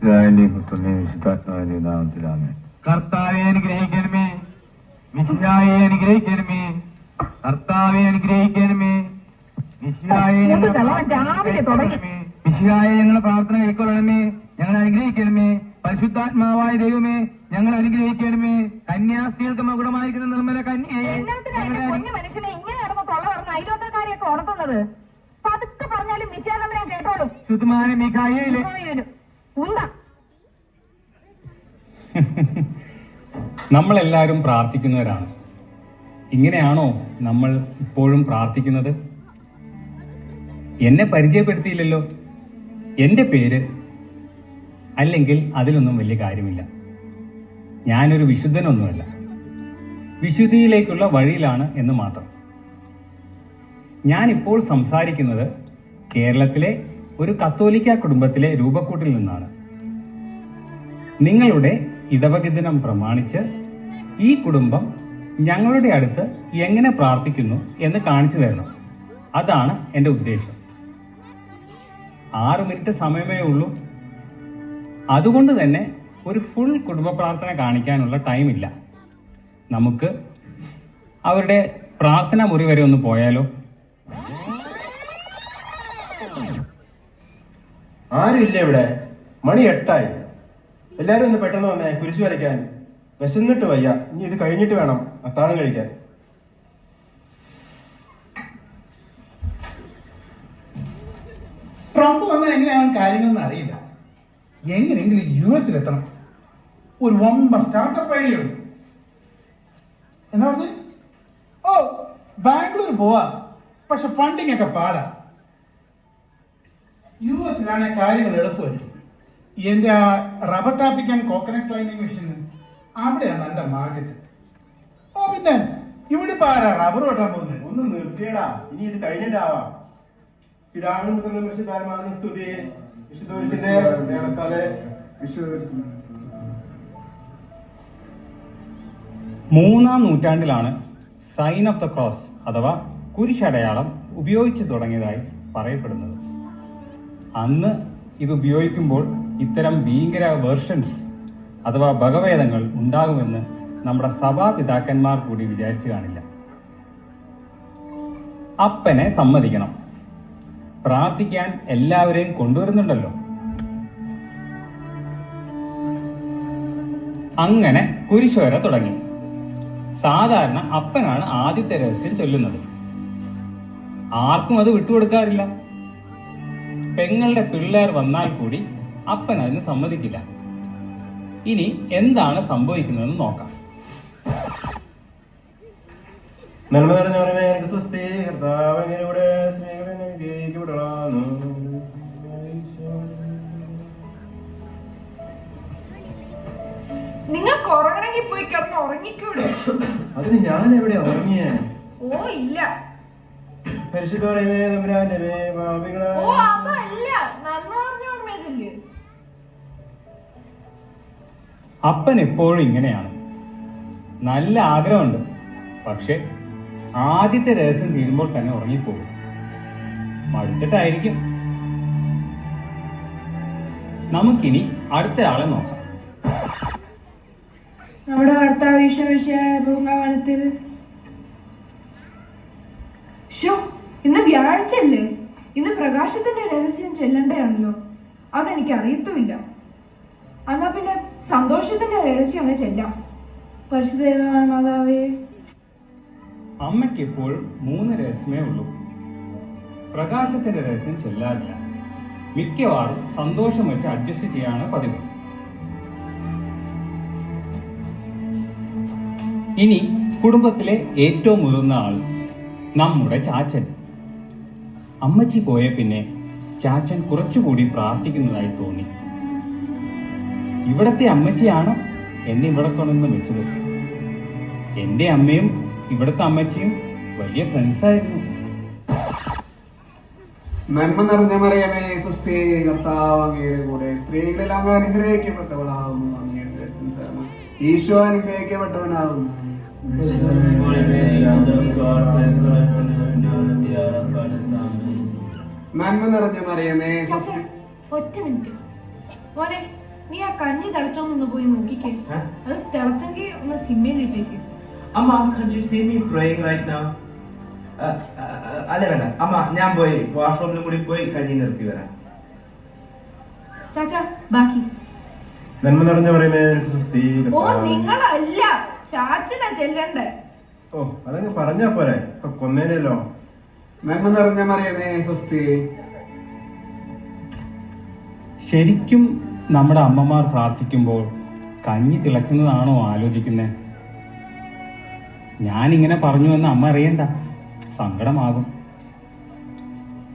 പിതാവിന്റെയും പുത്രന്റെയും വിശുദ്ധാത്മാവിന്റെയും നാമത്തിലാണ് കർത്താവെ അനുഗ്രഹിക്കണമേ. വിശുദ്ധായെ അനുഗ്രഹിക്കണമേ കർത്താവെ അനുഗ്രഹിക്കണമേ തുടങ്ങി. വിശുദ്ധായെ ഞങ്ങളുടെ പ്രാർത്ഥന കൈക്കൊള്ളണമേ ഞങ്ങൾ അനുഗ്രഹിക്കണമേ. പരിശുദ്ധാത്മാവായ ദൈവമേ ഞങ്ങൾ അനുഗ്രഹിക്കണമേ. കന്യാസ്ത്രീകൾക്ക് മകുടമായിരിക്കുന്ന നിർമ്മല കന്യയെ അയലോത്തക്കാരെയൊക്കെ ഉണർത്തുന്നത്. പതുക്കെ പറഞ്ഞാലും വിശ്വാസം കേട്ടോളും. ശുദ്ധമായ മിഖായേലെ. ഉണ്ട. നമ്മളെല്ലാവരും പ്രാർത്ഥിക്കുന്നവരാണ്. ഇങ്ങനെയാണോ നമ്മൾ ഇപ്പോഴും പ്രാർത്ഥിക്കുന്നത്? എന്നെ പരിചയപ്പെടുത്തിയില്ലല്ലോ. എന്റെ പേര്. അല്ലെങ്കിൽ അതിലൊന്നും വലിയ കാര്യമില്ല. ഞാനൊരു വിശുദ്ധനൊന്നുമല്ല. വിശുദ്ധിയിലേക്കുള്ള വഴിയിലാണ് എന്ന് മാത്രം. ഞാനിപ്പോൾ സംസാരിക്കുന്നത് കേരളത്തിലെ ഒരു കത്തോലിക്ക കുടുംബത്തിലെ രൂപക്കൂട്ടിൽ നിന്നാണ്. നിങ്ങളുടെ ഇടവക ദിനം പ്രമാണിച്ച് ഈ കുടുംബം ഞങ്ങളുടെ അടുത്ത് എങ്ങനെ പ്രാർത്ഥിക്കുന്നു എന്ന് കാണിച്ചു തരണം. അതാണ് എന്റെ ഉദ്ദേശം. ആറ് മിനിറ്റ് സമയമേ ഉള്ളൂ. അതുകൊണ്ട് തന്നെ ഒരു ഫുൾ കുടുംബ പ്രാർത്ഥന കാണിക്കാനുള്ള ടൈമില്ല നമുക്ക് അവരുടെ പ്രാർത്ഥന മുറി വരെ ഒന്ന് പോയാലോ? ആരുമില്ല ഇവിടെ. മണി എട്ടായി. എല്ലാരും ഒന്ന് പെട്ടെന്ന് വന്നേ. കുരിശു വരയ്ക്കാൻ. വിശന്നിട്ട് വയ്യ. ഇനി ഇത് കഴിഞ്ഞിട്ട് വേണം അത്താഴം കഴിക്കാൻ. ട്രംപ് വന്നാൽ എങ്ങനെയാവും കാര്യങ്ങളെന്ന് അറിയില്ല. എങ്ങനെയെങ്കിലും യു എസിലെത്തണം ഒരു വമ്പ സ്റ്റാർട്ടപ്പ് ഐഡിയുണ്ട് എന്നാ പറഞ്ഞു? ഓ ബാംഗ്ലൂർ പോവാ. പക്ഷെ ഫണ്ടിങ് ഒക്കെ പാടാ. യു എസിലാണ് കാര്യങ്ങൾ എളുപ്പമായിരിക്കും എന്റെ ആ rubber tapping and coconut climbing machine അവിടെയാണ് നല്ല മാർക്കറ്റ് ഓ പിന്നെ ഇവിടെ ഇപ്പൊ ആരാ റബ്ബർ വെട്ടാൻ പോകുന്നത്? ഒന്ന് നിർത്തിയടാ. ഇനി ഇത് കഴിഞ്ഞിട്ടാവാം. പിതാവിനും പുത്രനും വിശുദ്ധാത്മാവിനും സ്തുതി. വിശുദ്ധ കുരിശിന്റെ നേടത്താലെ വിശുദ്ധ മൂന്നാം നൂറ്റാണ്ടിലാണ് സൈൻ ഓഫ് ദ ക്രോസ് അഥവാ കുരിശടയാളം ഉപയോഗിച്ചു തുടങ്ങിയതായി പറയപ്പെടുന്നത്. അന്ന് ഇത് ഉപയോഗിക്കുമ്പോൾ ഇത്തരം ഭീകര വേർഷൻസ് അഥവാ ഭഗവേദങ്ങൾ ഉണ്ടാകുമെന്ന് നമ്മുടെ സഭാപിതാക്കന്മാർ കൂടി വിചാരിച്ചു കാണില്ല. അപ്പനെ സമ്മതിക്കണം. പ്രാർത്ഥിക്കാൻ എല്ലാവരെയും കൊണ്ടുവരുന്നുണ്ടല്ലോ. അങ്ങനെ കുരിശോര തുടങ്ങി. സാധാരണ അപ്പനാണ് ആദ്യത്തെ രഹസ്യം ചൊല്ലുന്നത്. ആർക്കും അത് വിട്ടുകൊടുക്കാറില്ല. പെങ്ങളുടെ പിള്ളേർ വന്നാൽ കൂടി അപ്പൻ അതിന് സമ്മതിക്കില്ല. ഇനി എന്താണ് സംഭവിക്കുന്നതെന്ന് നോക്കാം. നന്മ നിറഞ്ഞ എനിക്ക് സ്വസ്തി കർത്താവ് അങ്ങനെ ഇവിടെ സ്നേഹം വിടണം നിങ്ങൾക്ക് ഉറങ്ങണമെങ്കിൽ പോയി കിടന്ന് ഉറങ്ങിക്കൂടെ? അതിന് ഞാൻ എവിടെ ഉറങ്ങിയേ? ഓ ഇല്ല. പരിശുദ്ധമേ തമ്പുരാന്റെ മേ പാപികളായ ഓ അതല്ല നന്മ പറഞ്ഞ ഓർമ്മയില്ലേ അപ്പൻ എപ്പോഴും ഇങ്ങനെയാണ്. നല്ല ആഗ്രഹമുണ്ട്. പക്ഷെ ആദ്യത്തെ രഹസ്യം തീരുമ്പോൾ തന്നെ ഉറങ്ങിപ്പോകും. മടുത്തിട്ടായിരിക്കും. നമുക്കിനി അടുത്ത ആളെ നോക്കാം. നമ്മുടെ ഭർത്താവ് പൂങ്കാവനത്തിൽ ഇന്ന് വ്യാഴാഴ്ചയല്ലേ ഇന്ന് പ്രകാശത്തിന്റെ രഹസ്യം ചെല്ലണ്ടയാണല്ലോ അതെനിക്ക് അറിയത്തുമില്ല എന്നാ പിന്നെ സന്തോഷത്തിന്റെ രഹസ്യം അങ്ങ് ചെല്ലാം. പരിശുദ്ധ മാതാവേ. അമ്മയ്ക്ക് മൂന്ന് രഹസ്യമേ ഉള്ളൂ. പ്രകാശത്തിന്റെ രഹസ്യം ചെല്ലാറില്ല. മിക്കവാറും സന്തോഷം വെച്ച് അഡ്ജസ്റ്റ് ചെയ്യാണ് പതിവ്. ഇനി കുടുംബത്തിലെ ഏറ്റവും മുതിർന്ന ആൾ നമ്മുടെ ചാച്ചൻ. അമ്മച്ചി പോയ പിന്നെ ചാച്ചൻ കുറച്ചുകൂടി പ്രാർത്ഥിക്കുന്നതായി തോന്നി. ഇവിടത്തെ അമ്മച്ചിയാണ് എന്നെ ഇവിടെ കൊണ്ടുവന്ന് വെച്ചത്. എന്റെ അമ്മയും ഇവിടത്തെ അമ്മച്ചിയും വലിയ ഫ്രണ്ട്സായിരുന്നു നന്മ നിറഞ്ഞ മറിയമേ സുസ്ഥി കർത്താവ് അങ്ങയുടെ കൂടെ. സ്ത്രീകളിൽ അങ്ങ് അനുഗ്രഹിക്കപ്പെട്ടവളാകുന്നു അങ്ങയുടെ ഈശോ അനുഗ്രഹിക്കപ്പെട്ടവനാകുന്നു നന്മ നിറഞ്ഞ മറിയമേ ഒറ്റ മിനിറ്റ്. മോനെ നീ ആ കഞ്ഞി തിളച്ചോന്നൊന്ന് പോയി നോക്കിക്കേ. ഏ? അത് തിളച്ചെങ്കിൽ ഒന്ന് സിമ്മയിലിട്ടേക്ക് അമ്മ can't you see me praying right now? Uh, uh, അല്ല വേണ്ട. അമ്മ ഞാൻ പോയി വാഷ്റൂമിലും കൂടി പോയി കഞ്ഞി നിർത്തി വരാം. ചാച്ചാ ബാക്കി. നന്മ നിറഞ്ഞ പറയുമേ ഓ നിങ്ങളല്ല. ചാച്ചനാ ചെല്ലണ്ടേ. ഓ അതങ്ങ് പറഞ്ഞാ പോരെ. കൊന്നേനല്ലോ. നന്മ നിറഞ്ഞ മറിയമേ സ്വസ്തി. ശരിക്കും നമ്മുടെ അമ്മമാർ പ്രാർത്ഥിക്കുമ്പോൾ കഞ്ഞി തിളക്കുന്നതാണോ ആലോചിക്കുന്നത് ഞാനിങ്ങനെ പറഞ്ഞു എന്ന് അമ്മ അറിയണ്ട. സങ്കടമാകും.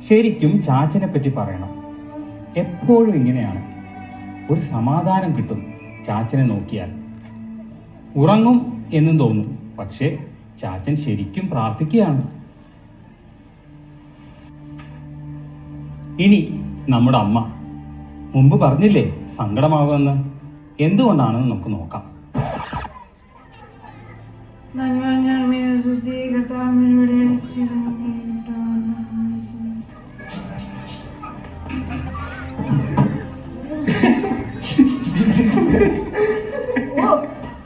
ശരിക്കും ചാച്ചനെ പറ്റി പറയണം. എപ്പോഴും ഇങ്ങനെയാണ്. ഒരു സമാധാനം കിട്ടും ചാച്ചനെ നോക്കിയാൽ. ഉറങ്ങും എന്നും തോന്നും. പക്ഷേ ചാച്ചൻ ശരിക്കും പ്രാർത്ഥിക്കുകയാണ്. ഇനി നമ്മുടെ അമ്മ. മുമ്പ് പറഞ്ഞില്ലേ സങ്കടമാകുമെന്ന്? എന്തുകൊണ്ടാണെന്ന് നമുക്ക് നോക്കാം.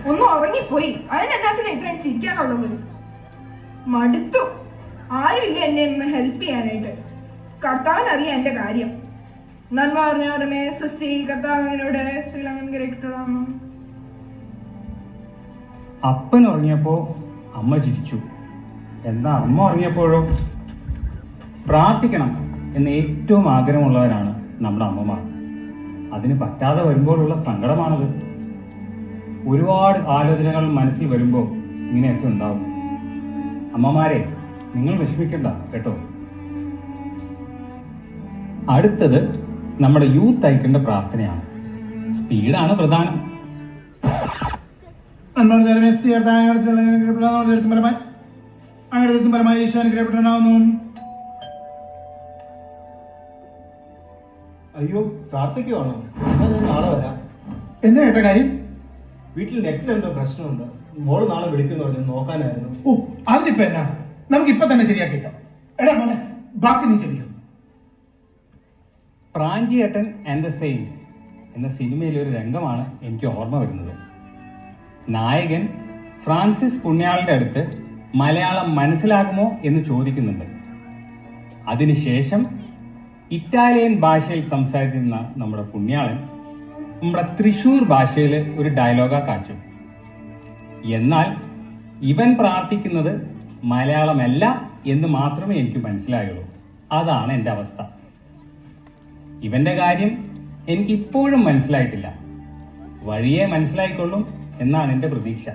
ഒന്ന് ഉറങ്ങിപ്പോയി. അതിനെന്നാത്തിനാ ഇത്രയും ചിരിക്കാനുള്ളത്. മടുത്തു. ആരുമില്ല എന്നെ ഒന്ന് ഹെൽപ്പ് ചെയ്യാനായിട്ട്? കർത്താവിനറിയാം എന്റെ കാര്യം. നന്മ പറഞ്ഞവരുമേ സുസ്ഥി കർത്താവിനോട് ശ്രീലങ്കൻ ഗ്രഹിക്കണം അപ്പൻ ഉറങ്ങിയപ്പോ അമ്മ ചിരിച്ചു. എന്താ അമ്മ ഉറങ്ങിയപ്പോഴോ? പ്രാർത്ഥിക്കണം എന്ന് ഏറ്റവും ആഗ്രഹമുള്ളവരാണ് നമ്മുടെ അമ്മമാർ. അതിന് പറ്റാതെ വരുമ്പോഴുള്ള സങ്കടമാണത്. ഒരുപാട് ആലോചനകൾ മനസ്സിൽ വരുമ്പോൾ ഇങ്ങനെയൊക്കെ ഉണ്ടാവും. അമ്മമാരെ നിങ്ങൾ വിഷമിക്കണ്ട കേട്ടോ. അടുത്തത് നമ്മുടെ യൂത്ത് അയക്കേണ്ട പ്രാർത്ഥനയാണ്. സ്പീഡാണ് പ്രധാനം. പരമായി? ഈശോ അയ്യോ പ്രാർത്ഥിക്കുവാണോ? നാളെ വരാം. എന്നാ ഏട്ട കാര്യം? വീട്ടിൽ നെറ്റിൽ എന്തോ പ്രശ്നമുണ്ട്. മോൾ നാളെ വിളിക്കുന്നു പറഞ്ഞു നോക്കാനായിരുന്നു. ഓ അതിനിപ്പോ എന്നാ? നമുക്ക് ഇപ്പൊ തന്നെ ശരിയാക്കിട്ടോ. എടാ മോനെ ബാക്കി നീ ചെറിയോ പ്രാഞ്ചിയേട്ടൻ ആൻഡ് ദ സെയിം എന്ന സിനിമയിലെ ഒരു രംഗമാണ് എനിക്ക് ഓർമ്മ വരുന്നത്. നായകൻ ഫ്രാൻസിസ് പുണ്യാളുടെ അടുത്ത് മലയാളം മനസ്സിലാകുമോ എന്ന് ചോദിക്കുന്നുണ്ട്. അതിനുശേഷം ഇറ്റാലിയൻ ഭാഷയിൽ സംസാരിച്ചിരുന്ന നമ്മുടെ പുണ്യാളൻ നമ്മുടെ തൃശൂർ ഭാഷയിൽ ഒരു ഡയലോഗാ കാച്ചു എന്നാൽ ഇവൻ പ്രാർത്ഥിക്കുന്നത് മലയാളമല്ല എന്ന് മാത്രമേ എനിക്ക് മനസ്സിലായുള്ളൂ. അതാണ് എന്റെ അവസ്ഥ. ഇവന്റെ കാര്യം എനിക്ക് ഇപ്പോഴും മനസ്സിലായിട്ടില്ല. വഴിയെ മനസ്സിലായിക്കൊള്ളും എന്നാണ് എന്റെ പ്രതീക്ഷ.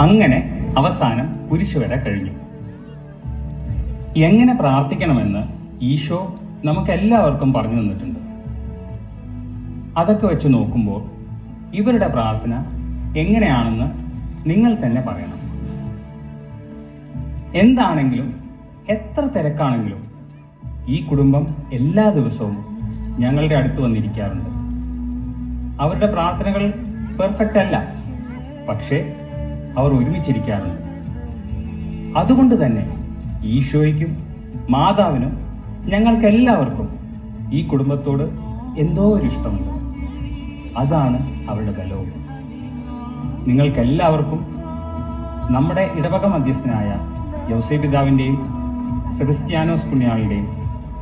അങ്ങനെ അവസാനം കുരിശുവര കഴിഞ്ഞു. എങ്ങനെ പ്രാർത്ഥിക്കണമെന്ന് ഈശോ നമുക്കെല്ലാവർക്കും പറഞ്ഞു തന്നിട്ടുണ്ട്. അതൊക്കെ വെച്ച് നോക്കുമ്പോൾ ഇവരുടെ പ്രാർത്ഥന എങ്ങനെയാണെന്ന് നിങ്ങൾ തന്നെ പറയണം. എന്താണെങ്കിലും എത്ര തിരക്കാണെങ്കിലും ഈ കുടുംബം എല്ലാ ദിവസവും ഞങ്ങളുടെ അടുത്ത് വന്നിരിക്കാറുണ്ട്. അവരുടെ പ്രാർത്ഥനകൾ പെർഫെക്റ്റ് അല്ല പക്ഷേ അവർ ഒരുമിച്ചിരിക്കാറുണ്ട്. അതുകൊണ്ട് തന്നെ ഈശോയ്ക്കും മാതാവിനും ഞങ്ങൾക്കെല്ലാവർക്കും ഈ കുടുംബത്തോട് എന്തോ ഒരു ഇഷ്ടമുണ്ട്. അതാണ് അവരുടെ ബലവും. നിങ്ങൾക്കെല്ലാവർക്കും നമ്മുടെ ഇടവക മധ്യസ്ഥനായ യൗസേ പിതാവിന്റെയും സെബസ്ത്യാനോസ് പുണ്യാളിന്റെയും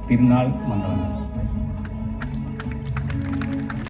തിരുനാൾ മംഗളങ്ങൾ